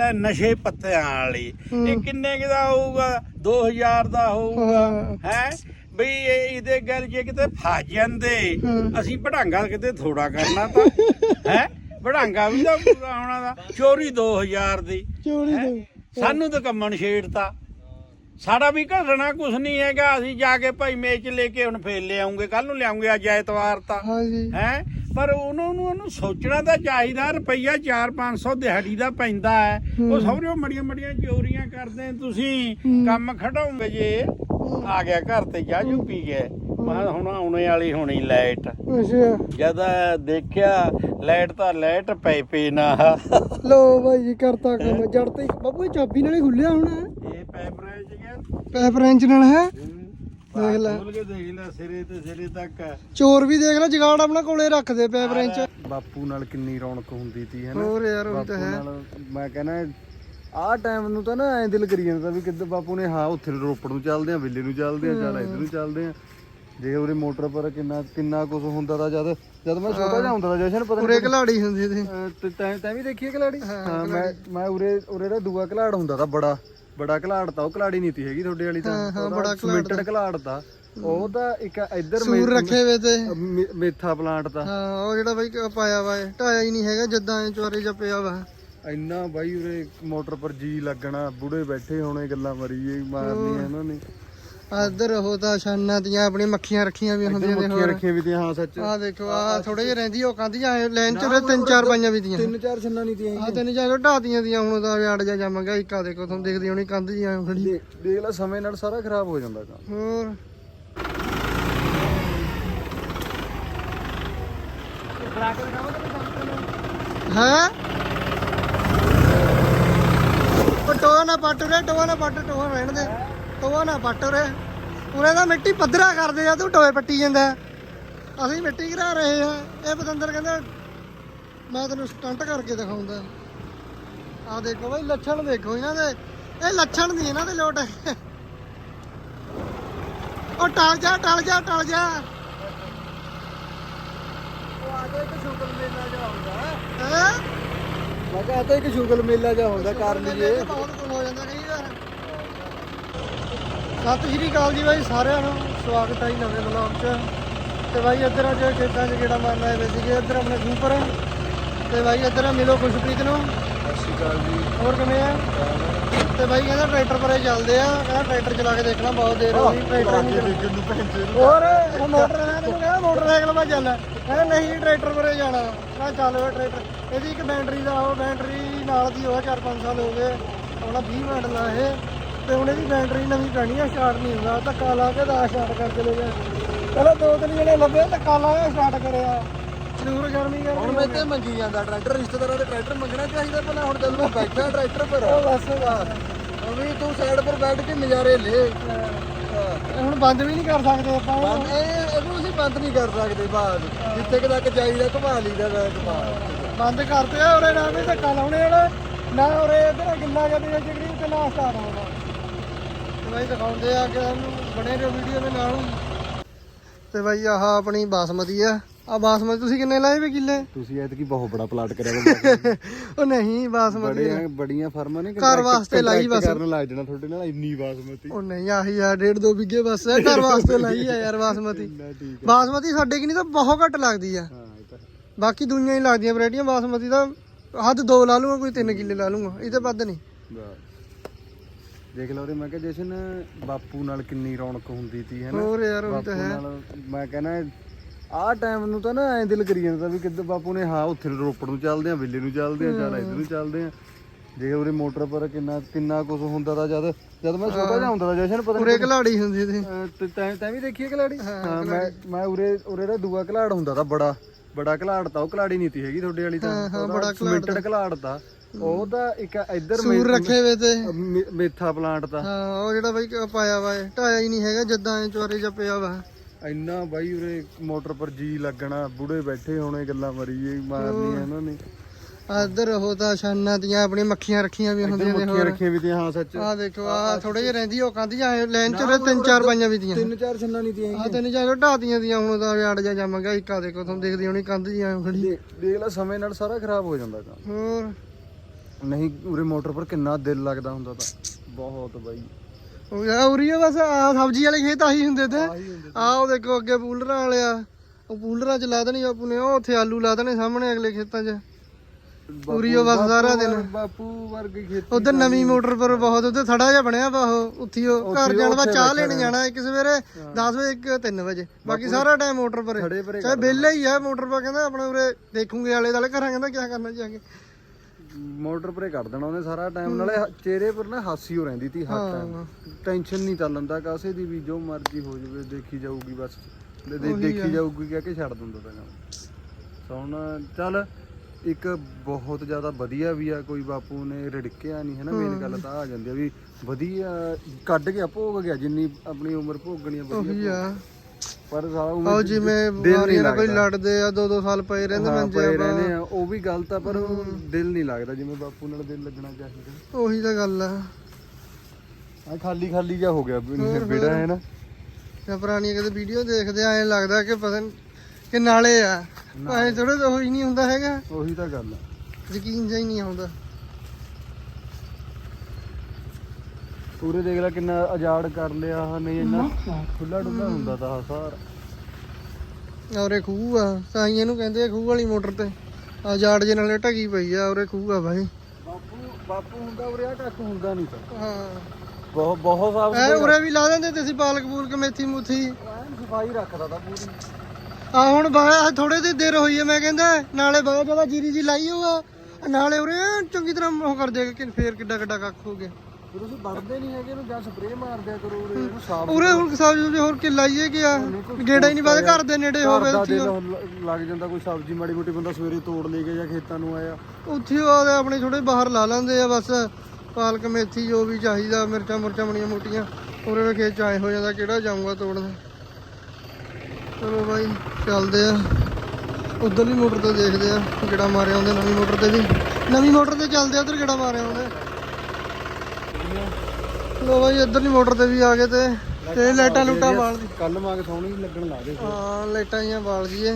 ਤਾਂ ਨਸ਼ੇ ਪੱਤਿਆਂ ਵਾਲੀ। ਇਹ ਕਿੰਨੇ ਕੁ ਦਾ ਹੋਊਗਾ? 2000 ਦਾ ਹੋਊਗਾ ਹਾਂ। ਹੈ? ਬਈ ਇਹ- ਇਹਦੇ ਗੱਲ ਜੇ ਕਿਤੇ ਫਸ ਜਾਂਦੇ ਹਾਂ। ਅਸੀਂ ਭੜਾਂਗਾ ਕਿਤੇ ਥੋੜਾ ਕਰਨਾ ਤਾਂ ਹੈ? ਭੜਾਂਗਾ ਵੀ ਤਾਂ ਪੂਰਾ ਹੋਣਾ ਦਾ। ਚੋਰੀ 2000 ਦੀ ਚੋਰੀ ਹੈਂ? ਸਾਨੂੰ ਤਾਂ ਕੰਮਣ ਛੇੜਤਾ। ਸਾਡਾ ਵੀ ਘਟਣਾ ਕੁਝ ਨਹੀਂ ਹੈਗਾ ਅਸੀਂ ਜਾ ਕੇ ਭਾਈ ਮੇਚ ਲੈ ਕੇ ਹੁਣ ਫੇਰ ਲਿਆਉਂਗੇ ਕੱਲ ਨੂੰ ਲਿਆਉਂਗੇ ਅੱਜ ਐਤਵਾਰ ਤਾਂ ਹੈ? ਪਰ ਉਹਨਾਂ ਨੂੰ ਉਹਨੂੰ ਸੋਚਣਾ ਤਾਂ ਚਾਹੀਦਾ ਰੁਪਈਆ 4-500 ਦਿਹਾੜੀ ਦਾ ਪੈਂਦਾ ਹੈ। ਉਹ। ਸਹੁਰਿਓ ਮੜੀਆਂ ਮੜੀਆਂ ਚੋਰੀਆਂ ਕਰਦੇ ਤੁਸੀਂ। ਕੰਮ ਖੜਾਉਂਗੇ ਜੇ। ਆ ਗਿਆ ਘਰ ਤੇ ਜਾ ਜੂ ਪੀ ਗਏ ਮੈਂ ਹੁਣ ਆਉਣੇ ਵਾਲੀ ਹੋਣੀ ਲਾਈਟ। ਅੱਛਾ। ਜਦ ਦੇਖਿਆ ਲਾਈਟ ਤਾਂ ਲਾਈਟ ਪੈ ਪਈ ਨਾ। ਲੋ ਬਾਈ ਕਰਤਾ ਕੰਮ। ਜੜ ਤੇ ਬਾਬੂ ਚਾਬੀ ਨਾਲ ਖੁੱਲਿਆ ਹੋਣਾ ਇਹ ਪੈਪਰਾਂ ਚ ਗਿਆ। ਪੈਪ ਰੈਂਚ ਨਾਲ ਹੈ। ਦੇਖ ਲੈ। ਖੋਲ ਕੇ ਦੇਖ ਲੈ ਸਿਰੇ ਤੇ ਸਿਰੇ ਤੱਕ ਚੋਰ ਵੀ ਦੇਖ ਲੈ ਜਗਾੜ ਆਪਣਾ ਕੋਲੇ ਰੱਖਦੇ ਪੈਪ ਰੈਂਚ ਬਾਪੂ ਨਾਲ ਕਿੰਨੀ ਰੌਣਕ ਹੁੰਦੀ ਸੀ ਹੈ ਨਾ? ਹੋਰ ਯਾਰ ਉਹ ਤਾਂ ਹੈ। ਮੈਂ ਕਹਿੰਦਾ ਆਹ ਟਾਈਮ ਨੂੰ ਤਾਂ ਨਾ ਐਂ ਦਿਲ ਕਰੀ ਜਾਂਦਾ ਵੀ ਕਿੱਦਾਂ ਬਾਪੂ ਨੇ ਹਾਂ ਉੱਥੇ ਰੋਪੜ ਨੂੰ ਚੱਲਦੇ ਆ ਵਿੱਲੇ ਨੂੰ ਚੱਲਦੇ ਆ ਚੱਲ ਇੱਧਰ ਨੂੰ ਚੱਲਦੇ ਆ ਜੇ ਉਹਦੇ ਮੋਟਰ ਪਰ ਕਿੰਨਾ ਕਿੰਨਾ ਕੁਝ ਹੁੰਦਾ ਤਾਂ ਜਦ ਜਦ ਮੈਂ ਛੋਟਾ ਜਿਹਾ ਹੁੰਦਾ ਤਾਂ ਜਸ਼ਨ ਪਤਾ ਉਰੇ ਘਲਾੜੀ ਹੁੰਦੀ ਸੀ। ਤੇ ਤੈਂ ਵੀ ਦੇਖੀ ਹੈ ਹਾਂ, ਮੈਂ ਮੈਂ ਉਰੇ ਉਰੇ ਦਾ ਦੂਆ ਕਲਾੜ ਹੁੰਦਾ ਤਾਂ ਬੜਾ। ਬੜਾ ਕਲਾੜ ਤਾਂ ਉਹ ਕਲਾੜੀ ਨਹੀਂ ਤੀ ਹੈਗੀ ਤੁਹਾਡੇ ਵਾਲੀ ਤਾਂ। ਹਾਂ, ਹਾਂ, ਉਹਦਾ ਬੜਾ ਕਲਾੜ cemented ਤਾਂ ਉਹ ਤਾਂ ਇੱਕ ਇੱਧਰ ਸੂਰ ਰੱਖੇ ਵੇ ਤੇ। ਮੇ- ਮੇਥਾ ਪਲਾਂਟ ਤਾਂ ਹਾਂ ਉਹ ਜਿਹੜਾ ਬਾਈ ਪਾਇਆ ਵਾ ਇਹ, ਢਾਇਆ ਹੀ ਨਹੀਂ ਹੈਗਾ ਜਦਾਂ ਇਹ ਚੋਰੇ ਜਿਹਾ ਪਿਆ ਵਾ। ਇੰਨਾ ਬਾਈ ਉਰੇ ਮੋਟਰ ਪਰ ਜੀ ਲੱਗਣਾ ਬੁੜੇ ਬੈਠੇ ਹੋਣੇ ਗੱਲਾਂ ਮਰੀ ਜਾਈ ਮਾਰਨੀਆਂ ਇਹਨਾਂ ਨੇ। ਇੱਧਰ ਉਹ ਤਾਂ ਸ਼ਾਨਾਂ ਦੀਆਂ ਆਪਣੀਆਂ ਮੱਖੀਆਂ ਰੱਖੀਆਂ ਵੀ ਹੁੰਦੀਆਂ ਨੇ ਮੱਖੀਆਂ ਹੋਰ। ਰੱਖੀਆਂ ਵੀ ਤੇ ਹਾਂ ਸੱਚ। ਆਹ ਦੇਖੋ ਆਹ ਥੋੜੇ ਜਿਹੇ ਰਹਿੰਦੀ ਉਹ ਕੰਧੀਆਂ ਲਾਈਨ ਚ ਉਰੇ ਤਿੰਨ ਚਾਰ ਪਾਈਆਂ ਵੀ ਦੀਆਂ ਤਿੰਨ ਚਾਰ ਛੰਨਾ ਨਹੀਂ ਤੀ ਆਹ ਤਿੰਨ ਚਾਰ ਢਾਤੀਆਂ ਦੀਆਂ ਹੁਣ ਤਾਂ ਜੜ ਜਾ ਜੰਮ ਗਿਆ ਇੱਕਾ ਦੇਖੋ ਤੁਹਾਨੂੰ ਦੇਖਦੀ ਹੋਣੀ ਕੰਧ ਜੀ ਐਂ ਖੜੀ ਦੇਖ ਦੇਖ ਲੈ ਸਮੇਂ ਨਾਲ ਸਾਰਾ ਖਰਾਬ ਹੋ ਜਾਂਦਾ ਕੰਮ। ਹੋਰ? ਹੈ? ਉਹ ਟੋਆ ਨਾ ਪੱਟ ਰੇ ਟੋਆ ਨਾ ਪੱਟ ਟੋਆ ਰਹਿਣ ਦੇ। ਟੋਆ ਨਾ ਪੱਟ ਰੇ ਉਰੇ ਤਾਂ ਮਿੱਟੀ ਪੱਧਰਾ ਕਰਦੇ ਆ ਤੂੰ ਟੋਏ ਪੱਟੀ ਜਾਂਦਾ। ਅਸੀਂ ਮਿੱਟੀ ਘਰਾ ਰਹੇ ਆ। ਇਹ ਪਤੰਦਰ ਕਹਿੰਦਾ ਮੈਂ ਤੈਨੂੰ ਸਟੰਟ ਕਰਕੇ ਦਿਖਾਉਂਦਾ। ਆ ਦੇਖੋ ਬਈ ਲੱਛਣ ਦੇਖੋ ਇਹਨਾਂ ਦੇ। ਇਹ ਲੱਛਣ ਨਹੀਂ ਇਹਨਾਂ ਦੇ ਲੋਟ ਉਹ ਟਲ ਜਾ ਟਲ ਜਾ ਟਲ ਜਾ। ਉਹ ਆ ਗਿਆ ਇੱਕ ਸ਼ੁਗਲ ਮੇਲਾ ਜਾ ਹੁੰਦਾ ਹੈ। ਮੈਂ ਕਿਹਾ ਤਾਂ ਇੱਕ ਸ਼ੁਗਲ ਮੇਲਾ ਜਾ ਹੁੰਦਾ ਕਰ ਲਈਏ ਬਹੁਤ ਕੁਝ ਹੋ ਜਾਂਦਾ ਕਈ ਵਾਰ ਸਤਿ ਸ਼੍ਰੀ ਅਕਾਲ ਜੀ ਬਾਈ ਸਾਰਿਆਂ ਨੂੰ ਸਵਾਗਤ ਹੈ ਜੀ ਨਵੇਂ ਵਲੌਗ 'ਚ। ਤੇ ਬਾਈ ਇੱਧਰ ਅੱਜ ਖੇਤਾਂ 'ਚ ਗੇੜਾ ਮਾਰਨ ਆਏ ਵੇ ਸੀਗੇ ਇੱਧਰ ਆਪਣੇ ਸੂਪਰ। ਤੇ ਬਾਈ ਇੱਧਰ ਮਿਲੋ ਖੁਸ਼ਪ੍ਰੀਤ ਨੂੰ। ਸਤਿ ਸ਼੍ਰੀ ਅਕਾਲ ਜੀ। ਹੋਰ ਕਿਵੇਂ ਆ? ਤੇ ਬਾਈ ਕਹਿੰਦਾ ਟਰੈਕਟਰ ਪਰੇ ਚੱਲਦੇ ਆ। ਕਹਿੰਦਾ ਟਰੈਕਟਰ ਚਲਾ ਕੇ ਦੇਖਣਾ ਬਹੁਤ ਦੇਰ ਹੋ ਗਈ ਟਰੈਕਟਰ ਨਹੀਂ। ਨੂੰ ਪੈਂਦੇ ਹੋਰ ਉਹ ਮੋਟਰ ਹੈ ਤੈਨੂੰ ਕਹਿੰਦਾ ਮੋਟਰਸਾਈਕਲ 'ਤੇ ਚੱਲ ਕਹਿੰਦਾ ਨਹੀਂ ਟਰੈਕਟਰ ਪਰੇ ਜਾਣਾ। ਮੈਂ ਚੱਲ ਵੇ ਟਰੈਕਟਰ। ਇਹਦੀ ਇੱਕ ਬੈਟਰੀ ਦਾ ਉਹ ਬੈਟਰੀ ਨਾਲ ਦੀ ਹੋਇਆ 4-5 ਸਾਲ ਹੋ ਗਏ। ਆਪਣਾ 20 ਮਾਡਲ ਆ ਇਹ ਤੇ ਹੁਣ ਇਹਦੀ ਬੈਟਰੀ ਨਵੀਂ ਪੈਣੀ ਆ ਸਟਾਰਟ ਨਹੀਂ ਹੁੰਦਾ। ਧੱਕਾ ਲਾ ਕੇ ਦਾ ਸਟਾਰਟ ਕਰ ਚਲੇ ਗਏ ਪਹਿਲਾਂ ਦੋ ਤਿੰਨ ਜਿਹੜੇ ਲੱਭੇ ਧੱਕਾ ਲਾ ਕੇ ਸਟਾਰਟ ਕਰਿਆ। ਜ਼ਰੂਰ ਗਰਮੀ ਕਰ ਹੁਣ ਮੈਂ ਤੇ ਮੰਗੀ ਜਾਂਦਾ ਟਰੈਕਟਰ ਰਿਸ਼ਤੇਦਾਰਾਂ ਦੇ ਟਰੈਕਟਰ ਮੰਗਣਾ ਚਾਹੀਦਾ ਪਹਿਲਾਂ ਹੁਣ ਜਦੋਂ ਮੈਂ ਬੈਠਾ ਟਰੈਕਟਰ ਪਰ। ਉਹ ਬਸ ਉਹ ਵੀ ਤੂੰ ਸਾਈਡ ਪਰ ਬੈਠ ਕੇ ਨਜ਼ਾਰੇ ਲੈ। ਹੁਣ ਬੰਦ ਵੀ ਨਹੀਂ ਕਰ ਸਕਦੇ ਆਪਾਂ ਬੰਦ ਇਹ ਇਹਨੂੰ ਅਸੀਂ ਬੰਦ ਨਹੀਂ ਕਰ ਸਕਦੇ ਬਾਅਦ ਜਿੱਥੇ ਕੁ ਤੱਕ ਚਾਹੀਦਾ ਘੁਮਾ ਲਈਦਾ ਬਾਹਰ। ਬੰਦ ਕਰਤੇ ਆ ਉਰੇ ਨਾ ਵੀ ਧੱਕਾ ਲਾਉਣੇ ਵਾਲਾ ਨਾ। ਉਰੇ ਇਧਰ ਗਿੱਲਾ ਜਾਂਦੀ ਹੈ ਜਿਗੜੀ ਤੇ ਨਾ ਸਟਾਰਟ ਹੋਣਾ ਬਾਈ ਦਿਖਾਉਂਦੇ ਆ ਕਿ ਸਾਨੂੰ ਬਣੇ ਰਹੋ ਵੀਡੀਓ ਦੇ ਨਾਲ ਤੇ ਬਾਈ ਆਹ ਆਪਣੀ ਬਾਸਮਤੀ ਆ। ਆ ਬਾਸਮਤੀ ਤੁਸੀਂ ਕਿੰਨੇ ਲਾਏ ਵੇ ਕਿੱਲੇ? ਤੁਸੀਂ ਐਤਕੀ ਬਹੁਤ ਬੜਾ ਪਲਾਟ ਕਰਿਆ ਉਹ ਨਹੀਂ ਬਾਸਮਤੀ ਬੜੀਆਂ ਬੜੀਆਂ ਫਰਮਾਂ ਨੇ ਘਰ ਵਾਸਤੇ ਲਾਈ ਬਸ। ਕਰਨ ਲੱਗ ਜਾਣਾ ਤੁਹਾਡੇ ਨਾਲ ਇੰਨੀ ਬਾਸਮਤੀ। ਉਹ ਨਹੀਂ ਆਹੀ ਆ ਡੇਢ ਦੋ ਬਿੱਗੇ ਬਸ ਹੈ ਘਰ ਵਾਸਤੇ ਲਾਈ ਆ ਯਾਰ ਬਾਸਮਤੀ। ਬਾਸਮਤੀ ਸਾਡੇ ਕਿ ਨਹੀਂ ਤਾਂ ਬਹੁਤ ਘੱਟ ਲੱਗਦੀ ਆ। ਹਾਂ ਬਾਕੀ ਦੁਨੀਆ ਹੀ ਲੱਗਦੀਆਂ ਵੈਰਾਈਟੀਆਂ ਬਾਸਮਤੀ ਦਾ ਹੱਦ ਦੋ ਲਾ ਲੂੰਗਾ ਕੋਈ 3 ਕਿੱਲੇ ਲਾ ਲੂੰਗਾ ਇਹ ਤੇ ਵੱਧ ਨਹੀਂ। ਦੇਖ ਲਓ ਰੇ ਮੈਂ ਕਿਹਾ ਜਸ਼ਨ ਬਾਪੂ ਨਾਲ ਕਿੰਨੀ ਰੌਣਕ ਹੁੰਦੀ ਸੀ ਹੈ ਨਾ? ਹੋਰ ਯਾਰ ਉਹ ਤਾਂ ਹੈ। ਮੈਂ ਕਹਿੰਦਾ ਆਹ ਟਾਈਮ ਨੂੰ ਤਾਂ ਨਾ ਐਂ ਦਿਲ ਕਰੀ ਜਾਂਦਾ ਵੀ ਕਿੱਦਾਂ ਬਾਪੂ ਨੇ ਹਾਂ ਉੱਥੇ ਰੋਪੜ ਨੂੰ ਚੱਲਦੇ ਆ ਵਿੱਲੇ ਨੂੰ ਚੱਲਦੇ ਆ ਚੱਲ ਇੱਧਰ ਨੂੰ ਚੱਲਦੇ ਆ। ਜੇ ਉਹਦੇ ਮੋਟਰ ਪਰ ਕਿੰਨਾ ਕਿੰਨਾ ਕੁਝ ਹੁੰਦਾ ਤਾਂ ਜਦ ਜਦ ਮੈਂ ਛੋਟਾ ਜਿਹਾ ਹੁੰਦਾ ਤਾਂ ਜਸ਼ਨ ਪਤਾ ਉਰੇ ਘਲਾੜੀ ਹੁੰਦੀ ਸੀ। ਤੇ ਤੈਂ ਵੀ ਦੇਖੀ ਹੈ ਹਾਂ ਮੈਂ ਮੈਂ ਉਰੇ ਉਰੇ ਦਾ ਦੂਆ ਕਲਾੜ ਹੁੰਦਾ ਤਾਂ ਬੜਾ ਬੜਾ ਕਲਾੜ ਤਾਂ ਉਹ ਕਲਾੜੀ ਨਹੀਂ ਤੀ ਹੈਗੀ ਤੁਹਾਡੇ ਵਾਲੀ ਤਾਂ। ਹਾਂ, ਬੜਾ ਕਲਾੜ ਤਾਂ। ਉਹ ਤਾਂ ਇੱਕ ਇੱਧਰ ਸੂਰ ਰੱਖੇ ਵੇ ਤੇ। ਮੇ- ਮੇਥਾ ਪਲਾਂਟ ਤਾਂ ਹਾਂ ਉਹ ਜਿਹੜਾ ਬਾਈ ਪਾਇਆ ਵਾ ਇਹ, ਢਾਇਆ ਹੀ ਨਹੀਂ ਹੈਗਾ ਜਦਾਂ ਇਹ ਚੋਰੇ ਜਿਹਾ ਪਿਆ ਵਾ। ਇੰਨਾ ਬਾਈ ਉਰੇ ਮੋਟਰ ਪਰ ਜੀ ਲੱਗਣਾ ਬੁੜੇ ਬੈਠੇ ਹੋਣੇ ਗੱਲਾਂ ਮਰੀ ਜਾਈ ਮਾਰਨੀਆਂ ਇਹਨਾਂ ਨੇ। ਆਹ ਇੱਧਰ ਉਹ ਤਾਂ ਸ਼ਾਨਾਂ ਦੀਆਂ ਆਪਣੀਆਂ ਮੱਖੀਆਂ ਰੱਖੀਆਂ ਵੀ ਹੁੰਦੀਆਂ ਨੇ ਮੱਖੀਆਂ ਰੱਖੀਆਂ ਵੀ ਤੇ ਹਾਂ ਸੱਚ। ਆਹ ਦੇਖੋ ਆਹ ਥੋੜੇ ਜਿਹੇ ਰਹਿੰਦੀ ਉਹ ਕੰਧੀਆਂ ਲਾਈਨ ਚ ਤਿੰਨ ਚਾਰ ਪਾਈਆਂ ਵੀ ਦੀਆਂ ਤਿੰਨ ਚਾਰ ਛੰਨਾ ਨਹੀਂ ਤੀ ਆਹ ਤਿੰਨ ਚਾਰ ਢਾਤੀਆਂ ਦੀਆਂ ਹੁਣ ਤਾਂ ਜੜ ਜਾ ਜੰਮ ਗਿਆ ਇੱਕਾ ਦੇਖੋ ਤੁਹਾਨੂੰ ਦੇਖਦੀ ਹੋਣੀ ਕੰਧ ਜੀ ਐਂ ਖੜੀ ਦੇਖ ਲੈ ਸਮੇਂ ਨਾਲ ਸਾਰਾ ਖਰਾਬ ਹੋ ਜਾਂਦਾ ਕੰਮ। ਹੋਰ। ਨਹੀਂ ਉਰੇ ਮੋਟਰ ਪਰ ਕਿੰਨਾ ਦਿਲ ਲੱਗਦਾ ਹੁੰਦਾ ਤਾਂ। ਬਹੁਤ ਬਾਈ। ਉਹ ਯਾ ਉਰੀ ਆ ਬਸ ਆ ਸਬਜ਼ੀ ਵਾਲੇ ਖੇਤ ਆਹੀ ਹੁੰਦੇ ਤੇ। ਆਹੀ ਹੁੰਦੇ ਆ ਉਹ ਦੇਖੋ ਅੱਗੇ ਪੂਲਰਾਂ ਵਾਲੇ ਆ। ਉਹ ਪੂਲਰਾਂ ਚ ਲਾ ਦੇਣੀ ਬਾਪੂ ਨੇ ਉਹ ਉੱਥੇ ਆਲੂ ਲਾ ਦੇਣੇ ਸਾਹਮਣੇ ਅਗਲੇ ਖੇਤਾਂ 'ਚ। ਉਰੀ ਉਹ ਬਸ ਸਾਰਾ ਦਿਨ। ਬਾਪੂ ਵਰਗੀ ਖੇਤੀ ਉਧਰ ਨਵੀਂ ਮੋਟਰ ਪਰ ਬਹੁਤ ਉਧਰ ਥੜਾ ਜਿਹਾ ਬਣਿਆ ਵਾ ਉਹ। ਉੱਥੀ ਉਹ ਘਰ ਜਾਣ ਦਾ ਉੱਥੇ ਚਾਹ ਬੈਠਾ ਲੈਣ ਜਾਣਾ ਇੱਕ ਸਵੇਰੇ 10 ਵਜੇ ਇੱਕ 3 ਵਜੇ। ਬਾਕੀ ਸਾਰਾ ਟਾਈਮ ਮੋਟਰ ਪਰ। ਖੜੇ ਪਰੇ ਚਾਹੇ ਵਿਹਲੇ ਹੀ ਆ ਮੋਟਰ ਪਰ ਕਹਿੰਦਾ ਆਪਣੇ ਉਰੇ ਦੇਖੂਗੇ ਆਲੇ ਦਾਲੇ ਘਰਾਂ ਕਹਿੰਦਾ ਕੀ ਕਰਨਾ ਜਾ ਕੇ। ਮੋਟਰ ਪਰੇ ਕੱਢ ਦੇਣਾ ਉਹਨੇ ਸਾਰਾ ਟਾਈਮ ਨਾਲੇ ਚਿਹਰੇ ਪਰ ਨਾ ਹਾਸੀ ਹੋ ਰਹਿੰਦੀ ਤੀ ਹਰ ਟਾਈਮ ਟੈਨਸ਼ਨ ਨਹੀਂ ਤਾਂ ਲੰਦਾ ਕਾਸੇ ਦੀ ਵੀ ਜੋ ਮਰਜ਼ੀ ਹੋ ਜਾਵੇ ਦੇਖੀ ਜਾਊਗੀ ਬਸ। ਦੇ- ਦੇ- ਦੇਖੀ ਜਾਊਗੀ ਕਹਿ ਕੇ ਛੱਡ ਦਿੰਦਾ ਤਾਂ ਕੰਮ। ਸੌਣ ਚੱਲ ਇੱਕ ਬਹੁਤ ਜ਼ਿਆਦਾ ਵਧੀਆ ਵੀ ਆ ਕੋਈ ਬਾਪੂ ਨੇ ਰਿੜਕਿਆ ਨਹੀਂ ਹੈ ਨਾ ਮੇਨ ਗੱਲ ਤਾਂ ਆ ਜਾਂਦੀ ਆ ਵੀ ਵਧੀਆ ਕੱਢ ਗਿਆ ਭੋਗ ਗਿਆ ਜਿੰਨੀ ਆਪਣੀ ਉਮਰ ਭੋਗਣੀ ਆ ਉਹੀ ਵਧੀਆ ਆ ਪਰ ਉਮਰ ਉਹ ਜਿਵੇਂ ਬਿਮਾਰੀਆਂ ਨਾਲ ਕੋਈ। ਲੜਦੇ ਆ ਦੋ ਦੋ ਸਾਲ ਪਏ ਰਹਿੰਦੇ ਹਾਂ, ਮੰਜੇ ਪਏ ਰਹਿੰਦੇ ਆ ਉਹ ਵੀ ਗਲਤ ਆ ਪਰ ਉਹ ਦਿਲ ਨਹੀਂ ਲੱਗਦਾ ਜਿਵੇਂ ਬਾਪੂ ਨਾਲ ਦਿਲ ਲੱਗਣਾ ਚਾਹੀਦਾ ਉਹੀ ਤਾਂ ਗੱਲ ਆ। ਆ ਖਾਲੀ ਖਾਲੀ ਜਿਹਾ ਹੋ ਗਿਆ ਬੇੜਾ ਹੈ ਨਾ। ਜਾਂ ਪੁਰਾਣੀ ਕਦੇ ਵੀਡੀਓ ਦੇਖਦੇ ਐਂ ਲੱਗਦਾ ਕਿ ਪਤਾ ਨੀ ਕਿ ਨਾਲੇ ਆ। ਐਂ ਥੋੜਾ ਜਿਹਾ ਹੋਈ ਨਹੀਂ ਹੁੰਦਾ ਹੈਗਾ। ਉਹੀ ਤਾਂ ਗੱਲ ਆ। ਯਕੀਨ ਜਿਹਾ ਹੀ ਨਹੀਂ ਆਉਂਦਾ। ਪੂਰੇ ਦੇਖ ਲੈ ਕਿੰਨਾ ਆਜ਼ਾਦ ਕਰ ਲਿਆ ਆਹ ਨਹੀਂ ਇੰਨਾ ਖੁੱਲਾ ਡੁੱਲਾ ਹੁੰਦਾ ਤਾਂ ਆਹ ਸਾਰਾ। ਔਰੇ ਖੂਹ ਆ ਤਾਂ ਹੀ ਇਹਨੂੰ ਕਹਿੰਦੇ ਆ ਖੂਹ ਵਾਲੀ ਮੋਟਰ ਤੇ। ਆ ਜਾੜ ਜੇ ਨਾਲੇ ਢਕੀ ਪਈ ਆ ਔਰੇ ਖੂਹ ਆ ਭਾਈ ਬਾਪੂ ਬਾਪੂ ਹੁੰਦਾ ਉਰੇ ਆ ਕੱਖ ਹੁੰਦਾ ਨਹੀਂ ਤਾਂ। ਹਾਂ। ਬਹੁਤ ਬਹੁਤ ਸਾਫ਼ ਐ ਉਰੇ ਵੀ ਲਾ ਦਿੰਦੇ ਤੇ ਅਸੀਂ ਪਾਲਕ ਪੂਲਕ ਮੇਥੀ ਮੁਥੀ। ਸਫ਼ਾਈ ਰੱਖਦਾ ਤਾਂ ਪੂਰੀ। ਆ ਹੁਣ ਬਾਹਰ ਥੋੜੇ ਦੀ ਦੇਰ ਹੋਈ ਹੈ ਮੈਂ ਕਹਿੰਦਾ ਨਾਲੇ ਬਹੁਤ ਜ਼ਿਆਦਾ ਜੀਰੀ ਜੀ ਲਾਈ ਹੋਆ ਨਾਲੇ ਉਰੇ ਐਨ ਚੰਗੀ ਤਰ੍ਹਾਂ ਉਹ ਕਰ ਦੇ ਕਿ ਫੇਰ ਕਿੱਡਾ ਕਿੱਡਾ ਕੱਖ ਹੋ ਗਿਆ। ਫਿਰ ਤੁਸੀਂ ਵੜਦੇ ਨਹੀਂ ਹੈਗੇ ਇਹਨੂੰ ਜਾਂ ਸਪਰੇਅ ਮਾਰ ਦਿਆ ਕਰੋ ਉਰੇ ਇਹਨੂੰ ਸਾਫ਼ ਉਰੇ ਹੁਣ ਸਬਜ਼ੀ ਹੋਰ ਕਿ ਲਾਈਏ ਗਿਆ ਗੇੜਾ ਹੀ ਨਹੀਂ ਬਾਦ ਘਰ ਦੇ ਨੇੜੇ ਹੋਵੇ ਉੱਥੇ ਲੱਗ ਜਾਂਦਾ ਕੋਈ ਸਬਜ਼ੀ ਮਾੜੀ ਮੋਟੀ ਬੰਦਾ ਸਵੇਰੇ ਤੋੜ ਲੈ ਕੇ ਜਾਂ ਖੇਤਾਂ ਨੂੰ ਆਇਆ। ਉੱਥੇ ਉਹ ਆਪਣੇ ਥੋੜੇ ਬਾਹਰ ਲਾ ਲੈਂਦੇ ਆ ਬਸ ਪਾਲਕ ਮੇਥੀ ਜੋ ਵੀ ਚਾਹੀਦਾ ਮਿਰਚਾਂ ਮੁਰਚਾਂ ਬਣੀਆਂ ਮੋਟੀਆਂ ਉਰੇ ਵੇ ਖੇਤ ਚ ਆਏ ਹੋ ਜਾਂਦਾ ਕਿਹੜਾ ਜਾਊਗਾ ਤੋੜਨ। ਚਲੋ ਬਾਈ ਚੱਲਦੇ ਆ। ਉਧਰਲੀ ਮੋਟਰ ਤੇ ਦੇਖਦੇ ਆ ਕਿਹੜਾ ਮਾਰਿਆ ਉਹਦੇ ਨਵੀਂ ਮੋਟਰ ਤੇ ਵੀ। ਨਵੀਂ ਮੋਟਰ ਤੇ ਚੱਲਦੇ ਆ ਉਧਰ ਕਿਹੜਾ ਮਾਰਿਆ ਉਹਨੇ। ਲੋ ਬਾਈ ਇਧਰਲੀ ਮੋਟਰ ਤੇ ਵੀ ਆ ਗਏ ਤੇ ਤੇ ਲਾਈਟਾਂ ਲੂਟਾਂ ਬਾਲ ਦੀ। ਕੱਲ ਮਾਗ ਸੋਹਣੀ ਲੱਗਣ ਲਾ ਦੇ ਹਾਂ ਲਾਈਟਾਂ ਜੀਆਂ ਬਾਲ ਜੀਏ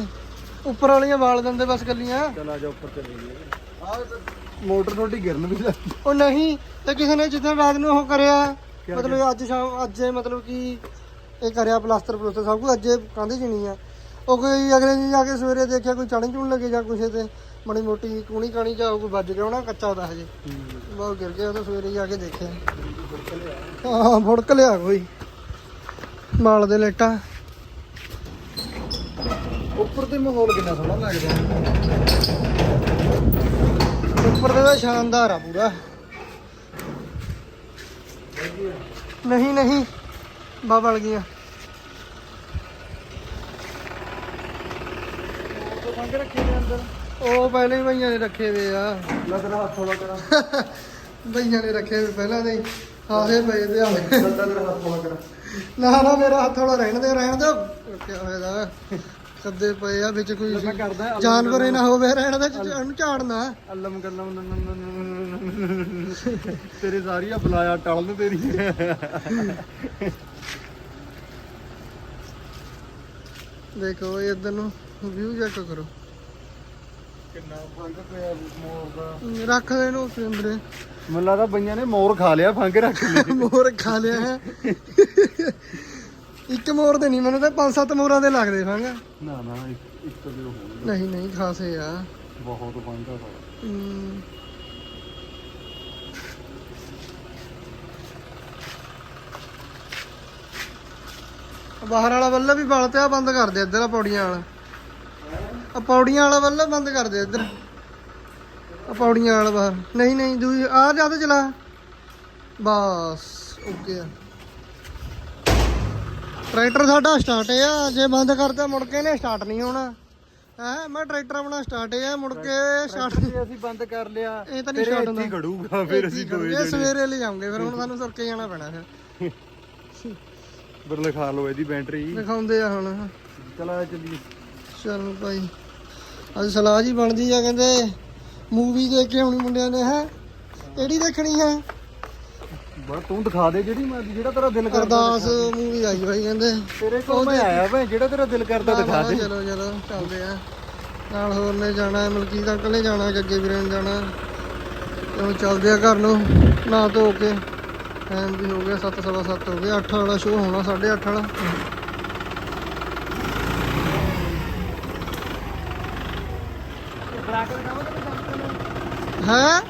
ਉੱਪਰ ਵਾਲੀਆਂ ਬਾਲ ਦਿੰਦੇ ਬਸ ਕੱਲੀਆਂ। ਚਲ ਆ ਜਾ ਉੱਪਰ ਚੱਲੀ ਗਈ ਆ ਮੋਟਰ ਤੁਹਾਡੀ ਗਿਰਨ ਵੀ ਲੱਗੀ। ਉਹ ਨਹੀਂ ਤੇ ਕਿਸੇ ਨੇ ਜਿੱਦਾਂ ਰਾਤ ਨੂੰ ਉਹ ਕਰਿਆ ਮਤਲਬ ਅੱਜ ਸ਼ਾਮ ਅੱਜ ਮਤਲਬ ਕਿ ਇਹ ਕਰਿਆ ਪਲਾਸਟਰ ਪਲੂਸਟਰ ਸਭ ਕੁਝ ਅੱਜ ਕੰਧ ਚਣੀ ਆ। ਉਹ ਕੋਈ ਅਗਲੇ ਦਿਨ ਜਾ ਕੇ ਸਵੇਰੇ ਦੇਖਿਆ ਕੋਈ ਚੜਨ ਚੁਣ ਲੱਗੇ ਜਾਂ ਕੁਛ ਤੇ ਮਾੜੀ ਮੋਟੀ ਕੂਣੀ ਕਾਣੀ ਜਾਂ ਕੋਈ ਵੱਜ ਗਿਆ ਹੋਣਾ ਕੱਚਾ ਦਾ ਹਜੇ। ਬਹੁਤ ਗਿਰ ਗਿਆ ਉਹ ਤਾਂ ਸਵੇਰੇ ਜਾ ਕੇ ਦੇਖਿਆ। ਹਾਂ ਫੁੜਕ ਲਿਆ ਕੋਈ। ਮਾਲ ਦੇ ਲੇਟਾ। ਉੱਪਰ ਤੇ ਮਾਹੌਲ ਕਿੰਨਾ ਸੋਹਣਾ ਲੱਗਦਾ। ਉੱਪਰ ਤੇ ਤਾਂ ਸ਼ਾਨਦਾਰ ਆ ਪੂਰਾ। ਨਹੀਂ ਨਹੀਂ ਬਾ ਬਲ ਗਈਆਂ ਸੰਗ ਰੱਖੇ ਨੇ ਅੰਦਰ। ਉਹ ਪਹਿਲੇ ਹੀ ਭਈਆਂ ਨੇ ਰੱਖੇ ਵੇ ਆ। ਲੱਗ ਰਿਹਾ ਹੱਥ ਥੋੜਾ ਕਰਾ ਭਈਆਂ ਨੇ ਰੱਖੇ ਵੇ ਪਹਿਲਾਂ ਦੇ ਹੀ। ਆਹੇ ਪਏ ਤੇ ਹਾਲੇ ਲੱਗਾ ਤੇਰਾ ਹੱਥ ਥੋੜਾ ਕਰਾ ਨਾ ਨਾ ਮੇਰਾ ਹੱਥ ਵਾਲਾ ਰਹਿਣ ਦੇ ਰਹਿਣ ਦੇ। ਕਿਆ ਹੋਇਆ ਦਾ ਸੱਦੇ ਪਏ ਆ ਵਿੱਚ ਕੋਈ ਮੈਂ ਕਰਦਾ ਜਾਨਵਰ ਹੀ ਨਾ ਹੋਵੇ ਰਹਿਣ ਦੇ ਇਹਨੂੰ ਝਾੜਨਾ। ਅੱਲਮ ਗੱਲਮ ਤੇਰੇ ਸਾਰੀਆਂ ਬੁਲਾਇਆ ਟਲਨ ਤੇਰੀ। ਦੇਖੋ ਇੱਧਰ ਨੂੰ ਵਿਊ ਚੈੱਕ ਕਰੋ ਕਿੰਨਾ ਫੰਗ ਪਿਆ ਮੋਰ ਦਾ ਰੱਖ ਦੇ ਇਹਨੂੰ ਉੱਥੇ ਅੰਦਰੇ ਮੈਨੂੰ ਲੱਗਦਾ ਬਈਆਂ ਨੇ ਮੋਰ ਖਾ ਲਿਆ ਫੰਗ ਰੱਖ ਲਈ ਮੋਰ ਖਾ ਲਿਆ ਹੈ। ਇੱਕ ਮੋਰ ਦੇ ਨਹੀਂ ਮੈਨੂੰ ਤਾਂ ਪੰਜ ਸੱਤ ਮੋਰਾਂ ਦੇ ਲੱਗਦੇ ਫੰਗ। ਨਾ ਨਾ ਇੱਕ ਇੱਕ ਦੇ ਹੋਣਗੇ ਨਹੀਂ ਨਹੀਂ ਖਾਸੇ ਆ। ਬਹੁਤ ਫੰਗ ਆ। ਸਾਰਾ ਹਮ, ਬਾਹਰ ਵਾਲਾ ਵੱਲ ਵੀ ਬਲ ਤੇ ਆ ਬੰਦ ਕਰ ਦੇ ਇੱਧਰ ਆ ਪੌੜੀਆਂ ਵਾਲਾ। ਆ ਪੌੜੀਆਂ ਵਾਲਾ ਵੱਲ ਬੰਦ ਕਰ ਦੇ ਇੱਧਰ। ਆ ਪੌੜੀਆਂ ਵਾਲਾ ਬਾਹਰ। ਨਹੀਂ ਨਹੀਂ ਦੂਜੀ ਆ ਜ਼ਿਆਦਾ ਚਲਾ। ਬਸ ਓਕੇ ਆ। ਟਰੈਕਟਰ ਸਾਡਾ ਸਟਾਰਟ ਆ। ਜੇ ਬੰਦ ਕਰਤਾ ਮੁੜ ਕੇ ਨੇ ਸਟਾਰਟ ਨਹੀਂ ਹੋਣਾ। ਹੈ ਮੈਂ ਟਰੈਕਟਰ ਆਪਣਾ ਸਟਾਰਟ ਆ ਮੁੜ ਕੇ ਸਟਾਰਟ ਜੇ ਅਸੀਂ ਬੰਦ ਕਰ ਲਿਆ ਇਹ ਤਾਂ ਨਹੀਂ ਤੇਰੇ start ਇੱਥੇ ਹੀ ਖੜੂਗਾ ਫਿਰ ਅਸੀਂ ਦੋਏ ਇਹ ਸਵੇਰੇ ਲੈ ਜਾਵਾਂਗੇ ਫਿਰ ਹੁਣ ਸਾਨੂੰ ਤੁਰ ਕੇ ਜਾਣਾ ਪੈਣਾ ਫਿਰ। ਪਰ ਲਿਖਾ ਲਓ ਇਹਦੀ ਬੈਟਰੀ। ਦਿਖਾਉਂਦੇ ਆ ਹੁਣ। ਚਲਾ ਚੱਲੀਏ। ਚਲ ਭਾਈ। ਅੱਜ ਸਲਾਹ ਜੀ ਬਣਦੀ ਆ ਕਹਿੰਦੇ ਮੂਵੀ ਦੇਖ ਕੇ ਆਉਣੀ ਮੁੰਡਿਆਂ ਨੇ ਹੈ? ਕਿਹੜੀ ਦੇਖਣੀ ਹੈ ਬਸ ਤੂੰ ਦਿਖਾ ਦੇ ਜਿਹੜੀ ਮਰਜ਼ੀ ਜਿਹੜਾ ਤੇਰਾ ਦਿਲ ਕਰਦਾ ਅਰਦਾਸ ਮੂਵੀ ਆਈ ਭਾਈ ਕਹਿੰਦੇ। ਤੇਰੇ ਕੋਲ ਮੈਂ ਆਇਆ ਵੇ ਜਿਹੜਾ ਤੇਰਾ ਦਿਲ ਕਰਦਾ ਦਿਖਾ ਦੇ। ਚਲੋ ਚਲੋ ਚੱਲਦੇ ਆ। ਨਾਲ ਹੋਰ ਨੇ ਜਾਣਾ ਮਲਕੀਤ ਅੰਕਲ ਨੇ ਜਾਣਾ ਜੱਗੇ ਵੀਰੇ ਨੇ ਜਾਣਾ। ਤੇ ਹੁਣ ਚੱਲਦੇ ਆ ਘਰ ਨੂੰ ਨਹਾ ਧੋ ਕੇ। ਟਾਈਮ ਵੀ ਹੋ ਗਿਆ 7 ਸਵਾ 7 ਹੋ ਗਿਆ 8 ਵਾਲਾ ਸ਼ੋਅ ਹੋਣਾ 8:30 ਵਾਲਾ। ਹੈ?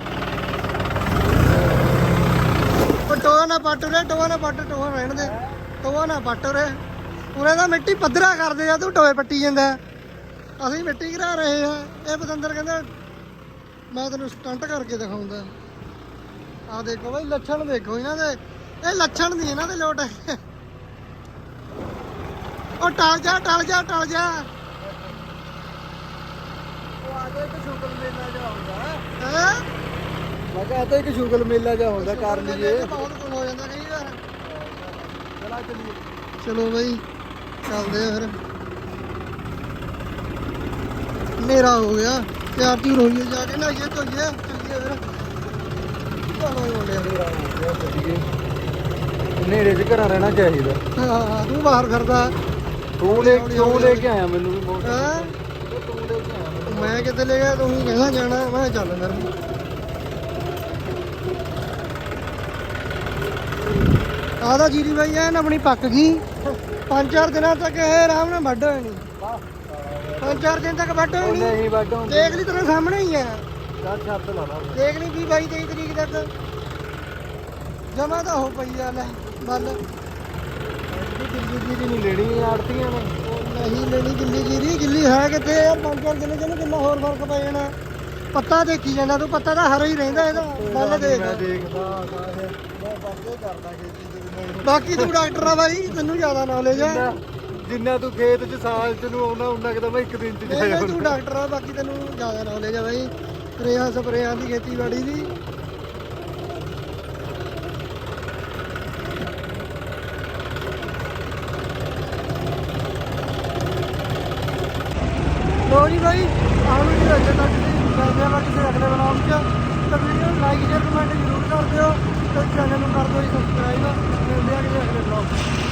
ਟੋਆ ਨਾ ਪੱਟ ਰੇ ਟੋਆ ਨਾ ਪੱਟ, ਟੋਆ ਰਹਿਣ ਦੇ। ਟੋਆ ਨਾ ਪੱਟ ਰੇ ਉਰੇ ਤਾਂ ਮਿੱਟੀ ਪੱਧਰਾ ਕਰਦੇ ਆ, ਤੂੰ ਟੋਏ ਪੱਟੀ ਜਾਂਦਾ। ਅਸੀਂ ਮਿੱਟੀ ਘਰਾ ਰਹੇ ਆ। ਇਹ ਪਤੰਦਰ ਕਹਿੰਦਾ, ਮੈਂ ਤੈਨੂੰ ਸਟੰਟ ਕਰਕੇ ਦਿਖਾਉਂਦਾ। ਆ ਦੇਖੋ ਬਈ, ਲੱਛਣ ਦੇਖੋ ਇਹਨਾਂ ਦੇ। ਇਹ ਲੱਛਣ ਨਹੀਂ ਇਹਨਾਂ ਦੇ ਲੋਟ। ਉਹ ਟਲ ਜਾ ਟਲ ਜਾ ਟਲ ਜਾ ਉਹ ਆ ਗਿਆ ਇੱਕ ਸ਼ੁਗਲ ਮੇਲਾ ਜਾ ਹੁੰਦਾ ਹੈ ਮੈਂ ਕਿਹਾ ਤਾਂ ਇੱਕ ਸ਼ੁਗਲ ਮੇਲਾ ਜਾ ਹੁੰਦਾ ਕਰ ਲਈਏ ਬਹੁਤ ਕੁਝ ਹੋ ਜਾਂਦਾ ਕਈ ਵਾਰ ਚਲਾ ਚਲੀਏ ਚਲੋ ਬਈ ਚੱਲਦੇ ਆ ਫਿਰ ਹਨੇਰਾ ਹੋ ਗਿਆ ਤਿਆਰ ਤਿਉਰ ਹੋਈਏ ਜਾ ਕੇ ਨਹਾਈਏ ਧੋਈਏ ਚੱਲੀਏ ਫਿਰ ਚਲੋ ਮੁੰਡਿਆ ਹਨੇਰੇ 'ਚ ਘਰਾਂ ਰਹਿਣਾ ਚਾਹੀਦਾ ਹਾਂ ਤੂੰ ਬਾਹਰ ਕਰਦਾ ਤੂੰ ਲੈ ਕਿਉਂ ਲੈ ਕੇ ਆਇਆ ਮੈਨੂੰ ਵੀ ਮੋਟਰ ਹੈਂ? ਤੂੰ ਲੈ ਕੇ ਆਇਆ ਮੈਂ ਕਿੱਥੇ ਲੈ ਗਿਆ? ਤੂੰ ਹੀ ਕਹਿੰਦਾ ਜਾਣਾ। ਮੈਂ ਚੱਲ ਫਿਰ। ਆਦਾ ਜੀਰੀ ਬਾਈ ਐਨ ਆਪਣੀ ਪੱਕ ਗਈ। ਪੰਜ ਚਾਰ ਦਿਨਾਂ ਤੱਕ ਇਹ ਆਰਾਮ ਨਾਲ ਵੱਢ ਹੋਣੀ। ਪੰਜ ਚਾਰ ਦਿਨ ਤੱਕ ਵੱਢ ਹੋਣੀ। ਨਹੀਂ ਵੱਡੋਂ ਦੇਖ ਲਈ ਤੇਰੇ ਸਾਹਮਣੇ ਹੀ ਆ। ਚੱਲ ਛੱਤ ਲਾ ਲਾ। ਦੇਖ ਲਈ 20 22 23 ਤਰੀਕ ਤੱਕ। ਜਮਾ ਤਾਂ ਹੋ ਪਈ ਆ ਲੈ ਬੱਲ ਦਿੱਲੀ ਦੀ ਨਹੀਂ ਲੈਣੀ ਆੜਤੀਆਂ ਨੇ। ਨਹੀਂ ਲੈਣੀ ਗਿੱਲੀ ਜੀਰੀ ਗਿੱਲੀ ਹੈ ਕਿੱਥੇ? ਯਾਰ ਪੰਜ ਚਾਰ ਦਿਨ ਕਿੰਨਾ ਹੋਰ ਫ਼ਰਕ ਪੈ ਜਾਣਾ। ਪੱਤਾ ਦੇਖੀ ਜਾਂਦਾ ਤੂੰ ਪੱਤਾ ਤਾਂ ਹਰਾ ਹੀ ਰਹਿੰਦਾ ਇਹਦਾ ਦੇਖ। ਮੈਂ ਦੇਖਦਾ ਮੈਂ ਬਾਕੀ ਕਰਦਾ ਖੇਤੀ ਦੇ ਵਿੱਚ। ਬਾਕੀ ਤੂੰ ਡਾਕਟਰ ਆ ਬਾਈ ਤੈਨੂੰ ਜ਼ਿਆਦਾ ਨੌਲੇਜ ਆ। ਜਿੰਨਾ ਤੂੰ ਖੇਤ 'ਚ ਸਾਲ 'ਚ ਨੂੰ ਆਉਣਾ ਉਹਨਾਂ ਕਿ ਤਾਂ ਮੈਂ ਇੱਕ ਦਿਨ 'ਚ ਨਹੀਂ ਜਾਇਆ ਨਹੀਂ, ਤੂੰ ਡਾਕਟਰ ਆ ਬਾਕੀ ਤੈਨੂੰ ਜ਼ਿਆਦਾ ਨੌਲੇਜ ਆ ਬਾਈ। ਸਪਰੇਆਂ ਸਪਰੇਆਂ ਦੀ ਖੇਤੀਬਾੜੀ ਦੀ ਲੋ ਜੀ ਬਾਈ ਆਹ ਵੀ ਅਜੇ ਤੱਕ ਦੀ ਮਿਲਦੇ ਆ ਕਿਸੇ ਅਗਲੇ ਬਲੌਗ 'ਚ। ਤਾਂ ਵੀਡੀਓ ਨੂੰ ਲਾਈਕ ਸ਼ੇਅਰ ਕਮੈਂਟ ਜ਼ਰੂਰ ਕਰ ਦਿਓ। ਤੇ ਚੈਨਲ ਨੂੰ ਕਰ ਦਿਓ ਸਬਸਕ੍ਰਾਈਬ ਮਿਲਦੇ ਹਾਂ ਕਿਸੇ ਅਗਲੇ ਬਲੌਗ 'ਚ।